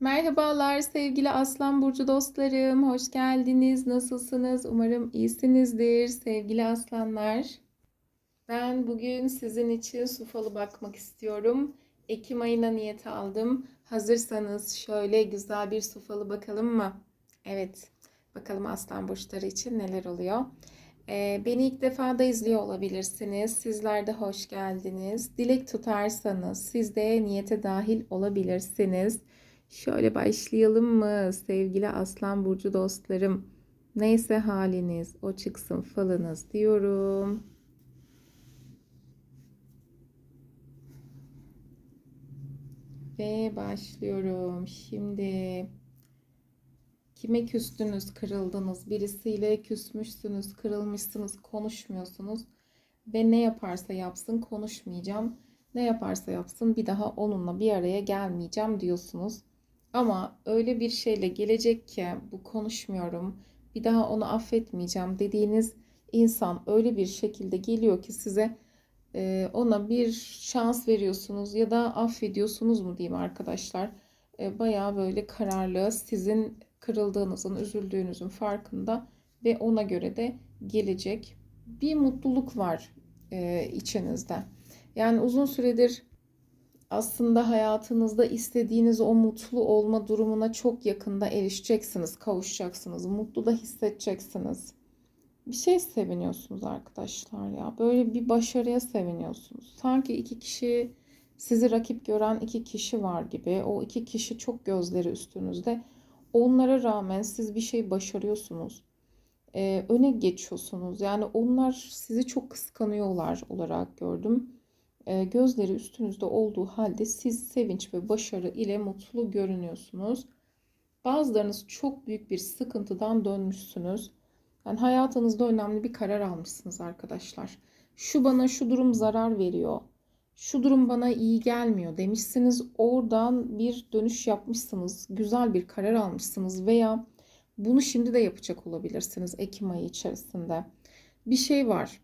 Merhabalar sevgili Aslan Burcu dostlarım. Hoş geldiniz. Nasılsınız? Umarım iyisinizdir sevgili aslanlar. Ben bugün sizin için su falı bakmak istiyorum. Ekim ayına niyet aldım. Hazırsanız şöyle güzel bir su falı bakalım mı? Evet. Bakalım aslan burçları için neler oluyor. Ee, beni ilk defa da izliyor olabilirsiniz. Sizler de hoş geldiniz. Dilek tutarsanız siz de niyete dahil olabilirsiniz. Şöyle başlayalım mı sevgili Aslan Burcu dostlarım? Neyse haliniz o çıksın falınız diyorum. Ve başlıyorum. Şimdi kime küstünüz, kırıldınız? Birisiyle küsmüşsünüz, kırılmışsınız, konuşmuyorsunuz. Ve ne yaparsa yapsın konuşmayacağım. Ne yaparsa yapsın bir daha onunla bir araya gelmeyeceğim diyorsunuz. Ama öyle bir şeyle gelecek ki bu konuşmuyorum, bir daha onu affetmeyeceğim dediğiniz insan öyle bir şekilde geliyor ki size e, ona bir şans veriyorsunuz ya da affediyorsunuz mu diyeyim arkadaşlar. E, bayağı böyle kararlı, sizin kırıldığınızın, üzüldüğünüzün farkında ve ona göre de gelecek bir mutluluk var e, içinizde. Yani uzun süredir aslında hayatınızda istediğiniz o mutlu olma durumuna çok yakında erişeceksiniz, kavuşacaksınız, mutlu da hissedeceksiniz. Bir şey seviniyorsunuz arkadaşlar ya. Böyle bir başarıya seviniyorsunuz. Sanki iki kişi sizi rakip gören iki kişi var gibi. O iki kişi çok gözleri üstünüzde. Onlara rağmen siz bir şey başarıyorsunuz. Ee, öne geçiyorsunuz. Yani onlar sizi çok kıskanıyorlar olarak gördüm gözleri üstünüzde olduğu halde siz sevinç ve başarı ile mutlu görünüyorsunuz. Bazılarınız çok büyük bir sıkıntıdan dönmüşsünüz. Yani hayatınızda önemli bir karar almışsınız arkadaşlar. Şu bana şu durum zarar veriyor. Şu durum bana iyi gelmiyor demişsiniz. Oradan bir dönüş yapmışsınız. Güzel bir karar almışsınız veya bunu şimdi de yapacak olabilirsiniz Ekim ayı içerisinde. Bir şey var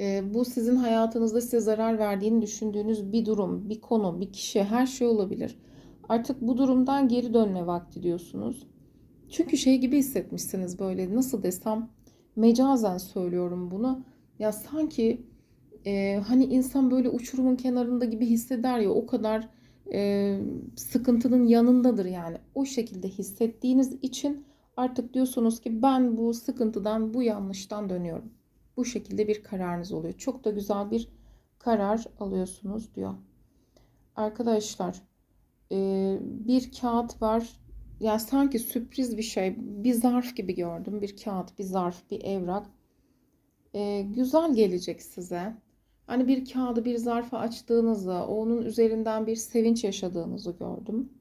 e, bu sizin hayatınızda size zarar verdiğini düşündüğünüz bir durum, bir konu, bir kişi, her şey olabilir. Artık bu durumdan geri dönme vakti diyorsunuz. Çünkü şey gibi hissetmişsiniz böyle nasıl desem mecazen söylüyorum bunu. Ya sanki e, hani insan böyle uçurumun kenarında gibi hisseder ya o kadar e, sıkıntının yanındadır yani. O şekilde hissettiğiniz için artık diyorsunuz ki ben bu sıkıntıdan, bu yanlıştan dönüyorum bu şekilde bir kararınız oluyor. Çok da güzel bir karar alıyorsunuz diyor. Arkadaşlar e, bir kağıt var. Yani sanki sürpriz bir şey. Bir zarf gibi gördüm. Bir kağıt, bir zarf, bir evrak. E, güzel gelecek size. Hani bir kağıdı, bir zarfı açtığınızı, onun üzerinden bir sevinç yaşadığınızı gördüm.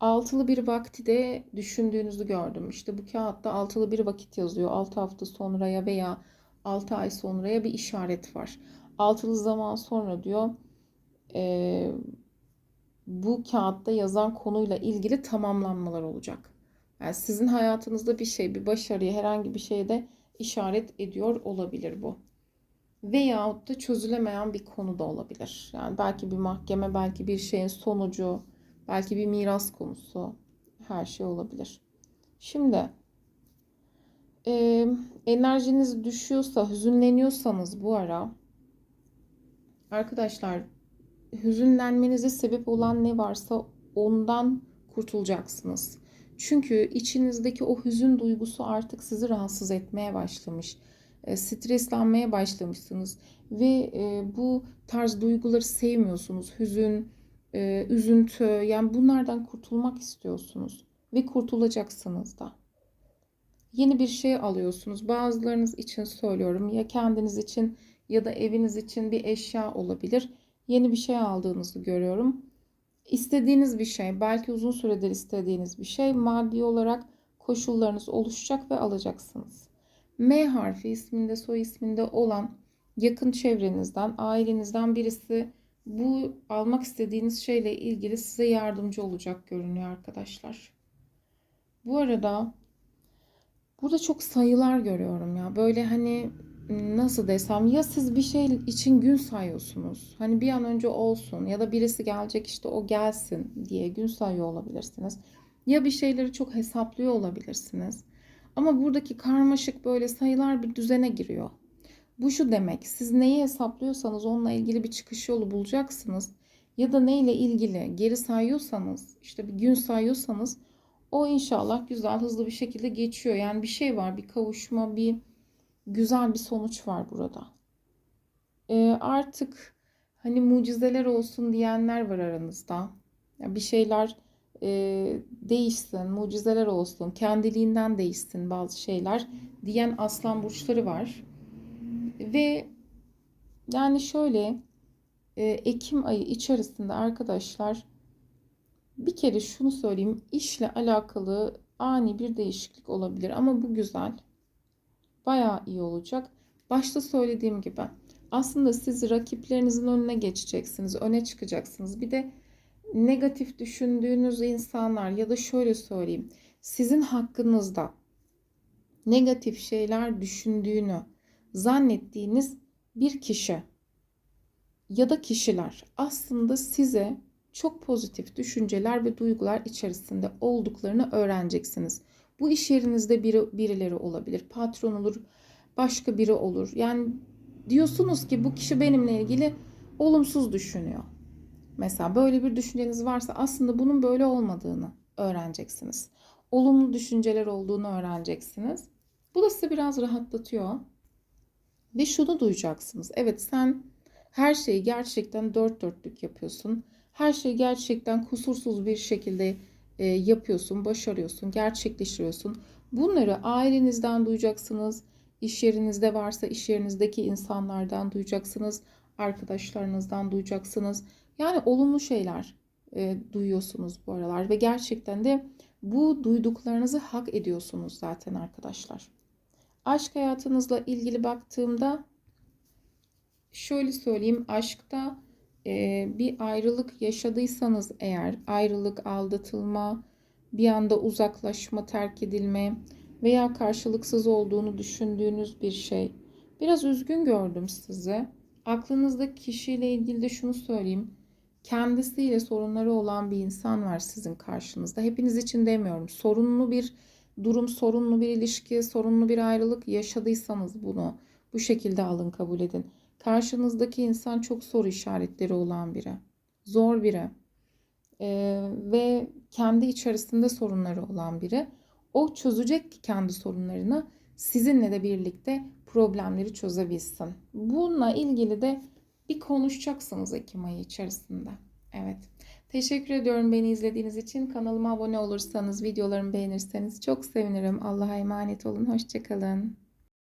Altılı bir vakti de düşündüğünüzü gördüm. İşte bu kağıtta altılı bir vakit yazıyor. 6 hafta sonraya veya 6 ay sonraya bir işaret var. Altılı zaman sonra diyor e, bu kağıtta yazan konuyla ilgili tamamlanmalar olacak. Yani sizin hayatınızda bir şey, bir başarıya, herhangi bir şeyde işaret ediyor olabilir bu. Veyahut da çözülemeyen bir konu da olabilir. Yani belki bir mahkeme, belki bir şeyin sonucu, belki bir miras konusu, her şey olabilir. Şimdi e, enerjiniz düşüyorsa, hüzünleniyorsanız bu ara arkadaşlar hüzünlenmenize sebep olan ne varsa ondan kurtulacaksınız. Çünkü içinizdeki o hüzün duygusu artık sizi rahatsız etmeye başlamış. E, streslenmeye başlamışsınız ve e, bu tarz duyguları sevmiyorsunuz. Hüzün, e, üzüntü yani bunlardan kurtulmak istiyorsunuz ve kurtulacaksınız da yeni bir şey alıyorsunuz. Bazılarınız için söylüyorum ya kendiniz için ya da eviniz için bir eşya olabilir. Yeni bir şey aldığınızı görüyorum. İstediğiniz bir şey, belki uzun süredir istediğiniz bir şey maddi olarak koşullarınız oluşacak ve alacaksınız. M harfi isminde, soy isminde olan yakın çevrenizden, ailenizden birisi bu almak istediğiniz şeyle ilgili size yardımcı olacak görünüyor arkadaşlar. Bu arada Burada çok sayılar görüyorum ya. Böyle hani nasıl desem ya siz bir şey için gün sayıyorsunuz. Hani bir an önce olsun ya da birisi gelecek işte o gelsin diye gün sayıyor olabilirsiniz. Ya bir şeyleri çok hesaplıyor olabilirsiniz. Ama buradaki karmaşık böyle sayılar bir düzene giriyor. Bu şu demek, siz neyi hesaplıyorsanız onunla ilgili bir çıkış yolu bulacaksınız. Ya da neyle ilgili geri sayıyorsanız, işte bir gün sayıyorsanız o inşallah güzel, hızlı bir şekilde geçiyor. Yani bir şey var, bir kavuşma, bir güzel bir sonuç var burada. Ee, artık hani mucizeler olsun diyenler var aranızda. Ya bir şeyler e, değişsin, mucizeler olsun, kendiliğinden değişsin bazı şeyler diyen aslan burçları var. Ve yani şöyle e, Ekim ayı içerisinde arkadaşlar bir kere şunu söyleyeyim işle alakalı ani bir değişiklik olabilir ama bu güzel. Bayağı iyi olacak. Başta söylediğim gibi aslında siz rakiplerinizin önüne geçeceksiniz, öne çıkacaksınız. Bir de negatif düşündüğünüz insanlar ya da şöyle söyleyeyim sizin hakkınızda negatif şeyler düşündüğünü zannettiğiniz bir kişi ya da kişiler aslında size çok pozitif düşünceler ve duygular içerisinde olduklarını öğreneceksiniz. Bu iş yerinizde biri, birileri olabilir, patron olur, başka biri olur. Yani diyorsunuz ki bu kişi benimle ilgili olumsuz düşünüyor. Mesela böyle bir düşünceniz varsa aslında bunun böyle olmadığını öğreneceksiniz. Olumlu düşünceler olduğunu öğreneceksiniz. Bu da sizi biraz rahatlatıyor. Ve şunu duyacaksınız. Evet sen her şeyi gerçekten dört dörtlük yapıyorsun. Her şeyi gerçekten kusursuz bir şekilde e, yapıyorsun, başarıyorsun, gerçekleştiriyorsun. Bunları ailenizden duyacaksınız. İş yerinizde varsa iş yerinizdeki insanlardan duyacaksınız. Arkadaşlarınızdan duyacaksınız. Yani olumlu şeyler e, duyuyorsunuz bu aralar ve gerçekten de bu duyduklarınızı hak ediyorsunuz zaten arkadaşlar. Aşk hayatınızla ilgili baktığımda şöyle söyleyeyim aşkta e, bir ayrılık yaşadıysanız eğer ayrılık, aldatılma, bir anda uzaklaşma, terk edilme veya karşılıksız olduğunu düşündüğünüz bir şey. Biraz üzgün gördüm sizi. Aklınızdaki kişiyle ilgili de şunu söyleyeyim. Kendisiyle sorunları olan bir insan var sizin karşınızda. Hepiniz için demiyorum. Sorunlu bir durum, sorunlu bir ilişki, sorunlu bir ayrılık yaşadıysanız bunu bu şekilde alın kabul edin. Karşınızdaki insan çok soru işaretleri olan biri. Zor biri. Ee, ve kendi içerisinde sorunları olan biri. O çözecek ki kendi sorunlarını sizinle de birlikte problemleri çözebilsin. Bununla ilgili de bir konuşacaksınız Ekim ayı içerisinde. Evet. Teşekkür ediyorum beni izlediğiniz için. Kanalıma abone olursanız, videolarımı beğenirseniz çok sevinirim. Allah'a emanet olun. Hoşçakalın.